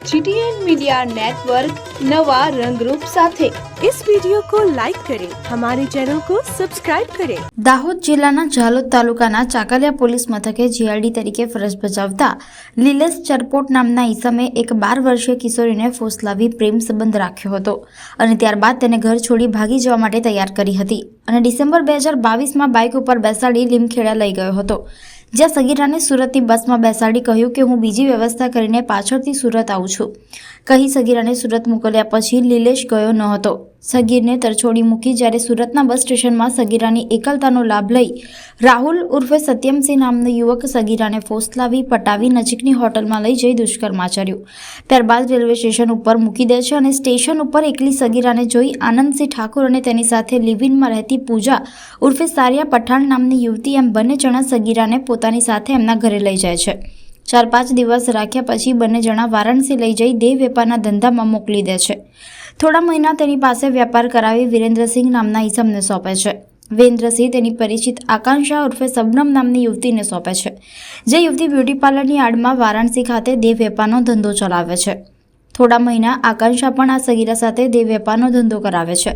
GTN media network नवा रंगरूप સાથે इस वीडियो को लाइक करें हमारे चैनल को सब्सक्राइब करें દાહોદ જિલ્લાના ઝાલોદ તાલુકાના ચાકલિયા પોલીસ મથકે જીઆરડી તરીકે ફરજ બજાવતા લીલેશ ચરપોટ નામના ઈસમે એક બાર વર્ષીય કિશોરીને ફોસલાવી પ્રેમ સંબંધ રાખ્યો હતો અને ત્યારબાદ તેને ઘર છોડી ભાગી જવા માટે તૈયાર કરી હતી અને ડિસેમ્બર બે હજાર બાવીસમાં બાઇક ઉપર બેસાડી લીમખેડા લઈ ગયો હતો જ્યાં સગીરાને સુરતની બસમાં બેસાડી કહ્યું કે હું બીજી વ્યવસ્થા કરીને પાછળથી સુરત આવું છું. કહી સગીરાને સુરત મોકલ્યા પછી લીલેશ ગયો ન હતો સગીરને તરછોડી મૂકી જ્યારે સુરતના બસ સ્ટેશનમાં સગીરાની એકલતાનો લાભ લઈ રાહુલ ઉર્ફે સત્યમસિંહ નામનો યુવક સગીરાને ફોસલાવી પટાવી નજીકની હોટલમાં લઈ જઈ દુષ્કર્મ આચર્યું. ત્યારબાદ રેલવે સ્ટેશન ઉપર મૂકી દે છે અને સ્ટેશન ઉપર એકલી સગીરાને જોઈ આનંદસિંહ ઠાકુર અને તેની સાથે લિવિનમાં રહેતી પૂજા ઉર્ફે સારિયા પઠાણ નામની યુવતી એમ બંને જણા સગીરાને પોતાની સાથે એમના ઘરે લઈ જાય છે. ચાર પાંચ દિવસ રાખ્યા પછી બંને જણા વારાણસી લઈ જઈ દેહ વેપારના ધંધામાં મોકલી દે છે. થોડા મહિના તેની પાસે વેપાર કરાવી વિરેન્દ્રસિંહ નામના ઈસમને સોંપે છે. વિરેન્દ્રસિંહ તેની પરિચિત આકાંક્ષા ઉર્ફે સબનમ નામની યુવતીને સોંપે છે, જે યુવતી બ્યુટી પાર્લરની આડમાં વારાણસી ખાતે દેહ વેપારનો ધંધો ચલાવે છે. થોડા મહિના આકાંક્ષા પણ આ સગીરા સાથે દેહ વેપારનો ધંધો કરાવે છે.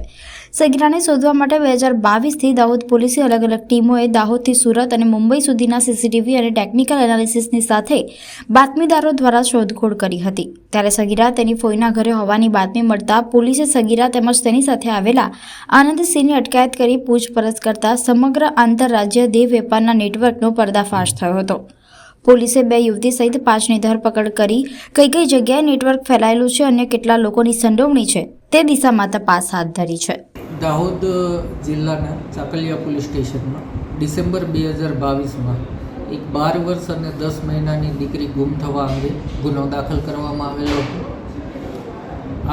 સગીરાને શોધવા માટે બે હજાર બાવીસથી દાહોદ પોલીસે અલગ અલગ ટીમોએ દાહોદથી સુરત અને મુંબઈ સુધીના સીસીટીવી અને ટેકનિકલ એનાલિસિસની સાથે બાતમીદારો દ્વારા શોધખોળ કરી હતી. ત્યારે સગીરા તેની ફોઈના ઘરે હોવાની બાતમી મળતા પોલીસે સગીરા તેમજ તેની સાથે આવેલા આનંદસિંહની અટકાયત કરી પૂછપરછ કરતા સમગ્ર આંતરરાજ્ય દેહ વેપારના નેટવર્કનો પર્દાફાશ થયો હતો. પોલીસે બે યુવતી સહિત પાંચની ધરપકડ કરી કઈ કઈ જગ્યાએ નેટવર્ક ફેલાયેલું છે અને કેટલા લોકોની સંડોવણી છે તે દિશામાં તપાસ હાથ ધરી છે. દાહોદ જિલ્લાના ચાકલિયા પોલીસ સ્ટેશનમાં ડિસેમ્બર બે હજાર બાવીસમાં એક બાર વર્ષ અને દસ મહિનાની દીકરી ગુમ થવા અંગે ગુનો દાખલ કરવામાં આવેલો હતો.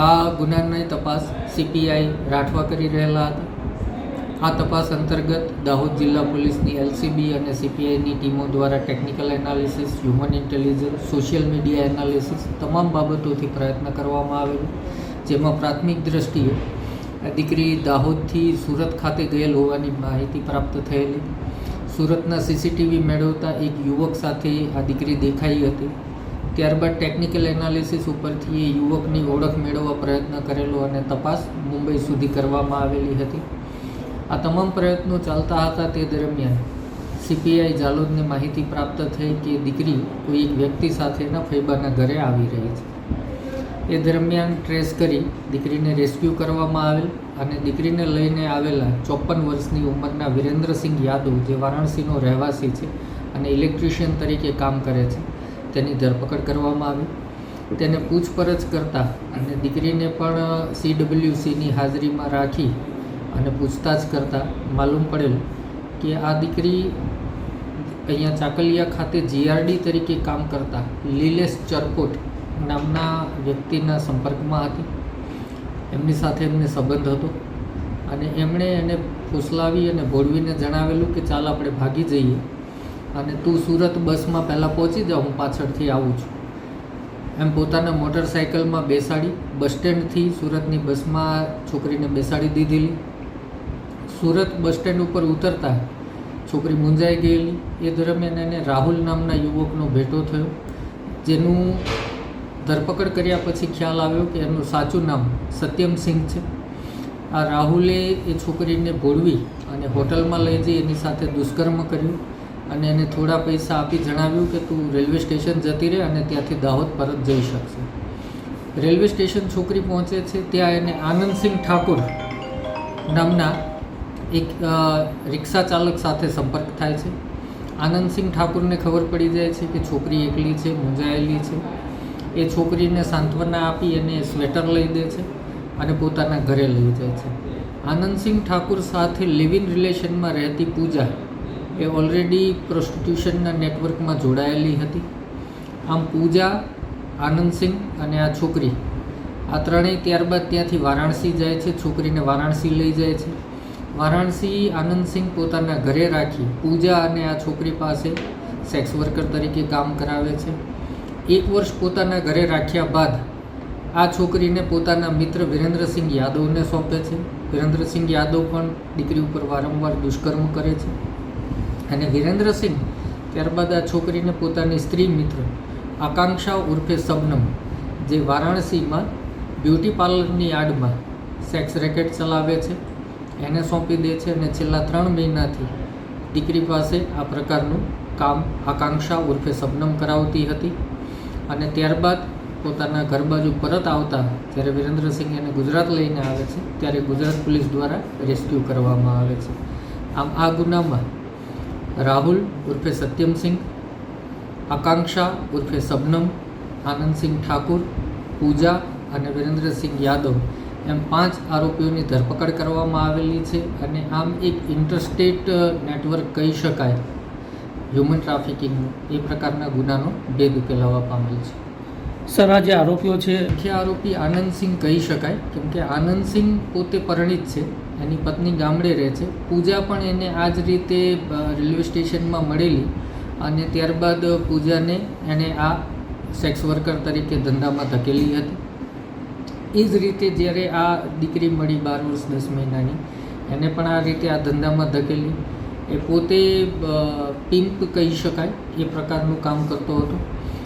આ ગુનાની તપાસ સીપીઆઈ રાઠવા કરી રહેલા હતા. આ તપાસ અંતર્ગત દાહોદ જિલ્લા પોલીસની એલસીબી અને સીપીઆઈની ટીમો દ્વારા technical analysis, human intelligence, social media analysis તમામ બાબતોથી પ્રયત્ન કરવામાં આવેલો, જેમાં પ્રાથમિક દ્રષ્ટિએ દીકરી દાહોદથી સુરત ખાતે ગયેલ હોવાની માહિતી પ્રાપ્ત થયેલી. સુરતના સીસીટીવી મેળવતા એક યુવક સાથે આ દીકરી દેખાઈ હતી. ત્યારબાદ ટેકનિકલ એનાલિસિસ ઉપરથી એ યુવકની ઓળખ મેળવવા પ્રયત્ન કરેલો અને તપાસ મુંબઈ સુધી કરવામાં આવેલી હતી. આ તમામ પ્રયત્નો ચાલતા હતા તે દરમિયાન સીપીઆઈ જાલોદને માહિતી પ્રાપ્ત થઈ કે દીકરી કોઈ એક વ્યક્તિ સાથેના ફૈબાના ઘરે આવી રહી છે. એ દરમિયાન ટ્રેસ કરી દીકરીને રેસ્ક્યુ કરવામાં આવેલ અને દીકરીને લઈને આવેલા ચોપન વર્ષની ઉંમરના વિરેન્દ્રસિંહ યાદવ, જે વારાણસીનો રહેવાસી છે અને ઇલેક્ટ્રિશિયન તરીકે કામ કરે છે, તેની ધરપકડ કરવામાં આવી. તેને પૂછપરછ કરતા અને દીકરીને પણ સીડબ્લ્યુસીની હાજરીમાં રાખી અને પૂછતાછ કરતાં માલુમ પડેલ કે આ દીકરી અહીંયા ચાકલિયા ખાતે જીઆરડી તરીકે કામ કરતા લીલેશ ચરકોટ નામના વ્યક્તિના સંપર્કમાં હતી. એમની સાથે એમને સંબંધ હતો અને એમણે એને ફૂસલાવી અને ભોળવીને જણાવેલું કે ચાલ આપણે ભાગી જઈએ અને તું સુરત બસમાં પહેલાં પહોંચી જા, હું પાછળથી આવું છું. એમ પોતાના મોટરસાઇકલમાં બેસાડી, બસ સ્ટેન્ડથી સુરતની બસમાં છોકરીને બેસાડી દીધેલી. સુરત બસ સ્ટેન્ડ ઉપર ઉતરતા છોકરી મૂંઝાઈ ગયેલી. એ દરમિયાન એને રાહુલ નામના યુવકનો ભેટો થયો, જેનું ધરપકડ કર્યા પછી ખ્યાલ આવ્યો કે એનું સાચું નામ સત્યમસિંહ છે. આ રાહુલે એ છોકરીને ભોળવી અને હોટલમાં લઈ જઈ એની સાથે દુષ્કર્મ કર્યું અને એને થોડા પૈસા આપી જણાવ્યું કે તું રેલવે સ્ટેશન જતી રહે અને ત્યાંથી દાહોદ પરત જઈ શકશે. રેલવે સ્ટેશન છોકરી પહોંચે છે, ત્યાં એને આનંદસિંહ ઠાકુર નામના એક રિક્ષા ચાલક સાથે સંપર્ક થાય છે. આનંદસિંહ ઠાકુરને ખબર પડી જાય છે કે છોકરી એકલી છે, મૂંઝાયેલી છે. એ છોકરીને સાંત્વના આપી અને સ્વેટર લઈ દે છે અને પોતાના ઘરે લઈ જાય છે. આનંદસિંહ ઠાકુર સાથે લિવ ઇન રિલેશનમાં રહેતી પૂજા એ ઓલરેડી પ્રોસ્ટિટ્યુશનના નેટવર્કમાં જોડાયેલી હતી. આમ પૂજા, આનંદસિંહ અને આ છોકરી, આ ત્રણેય ત્યારબાદ ત્યાંથી વારાણસી જાય છે, છોકરીને વારાણસી લઈ જાય છે. વારાણસી આનંદસિંહ પોતાના ઘરે રાખી પૂજા અને આ છોકરી પાસે સેક્સ વર્કર તરીકે કામ કરાવે છે. એક વર્ષ પોતાના ઘરે રાખ્યા બાદ આ છોકરીને પોતાના મિત્ર વિરેન્દ્રસિંહ યાદવને સોંપે છે. વિરેન્દ્રસિંહ યાદવ પણ દીકરી ઉપર વારંવાર દુષ્કર્મ કરે છે. અને વિરેન્દ્રસિંહ ત્યારબાદ આ છોકરીને પોતાની સ્ત્રી મિત્ર આકાંક્ષા ઉર્ફે શબનમ જે વારાણસીમાં બ્યુટી પાર્લરની આડમાં સેક્સ રેકેટ ચલાવે છે, એને સોંપી દે છે અને છેલ્લા ત્રણ મહિનાથી દીકરી પાસે આ પ્રકારનું કામ આકાંક્ષા ઉર્ફે શબનમ કરાવતી હતી. અને ત્યારબાદ પોતાના ઘર બાજુ પરત આવતા જ્યારે વિરેન્દ્રસિંહ એને ગુજરાત લઈને આવે છે, ત્યારે ગુજરાત પોલીસ દ્વારા રેસ્ક્યુ કરવામાં આવે છે. આમ આ ગુનામાં રાહુલ ઉર્ફે સત્યમસિંહ, આકાંક્ષા ઉર્ફે શબનમ, આનંદસિંહ ઠાકુર, પૂજા અને વિરેન્દ્રસિંહ યાદવ એમ પાંચ આરોપીઓની ધરપકડ કરવામાં આવેલી છે અને આમ એક ઇન્ટરસ્ટેટ નેટવર્ક કહી શકાય. હ્યુમન ટ્રાફિકિંગનું એ પ્રકારના ગુનાનો ભેદ ઉકેલાવા પામેલ છે. સર આ જે આરોપીઓ છે મુખ્ય આરોપી આનંદસિંહ કહી શકાય કેમ કે આનંદસિંહ પોતે પરિણીત છે એની પત્ની ગામડે રહે છે. પૂજા પણ એને આ જ રીતે રેલવે સ્ટેશનમાં મળેલી અને ત્યારબાદ પૂજાને એણે આ સેક્સ વર્કર તરીકે ધંધામાં ધકેલી હતી. એ જ રીતે જ્યારે આ દીકરી મળી બાર વર્ષ દસ મહિનાની એને પણ આ રીતે આ ધંધામાં ધકેલી. એ પોતે પિમ્પ કહી શકાય એ પ્રકારનું કામ કરતો હતો.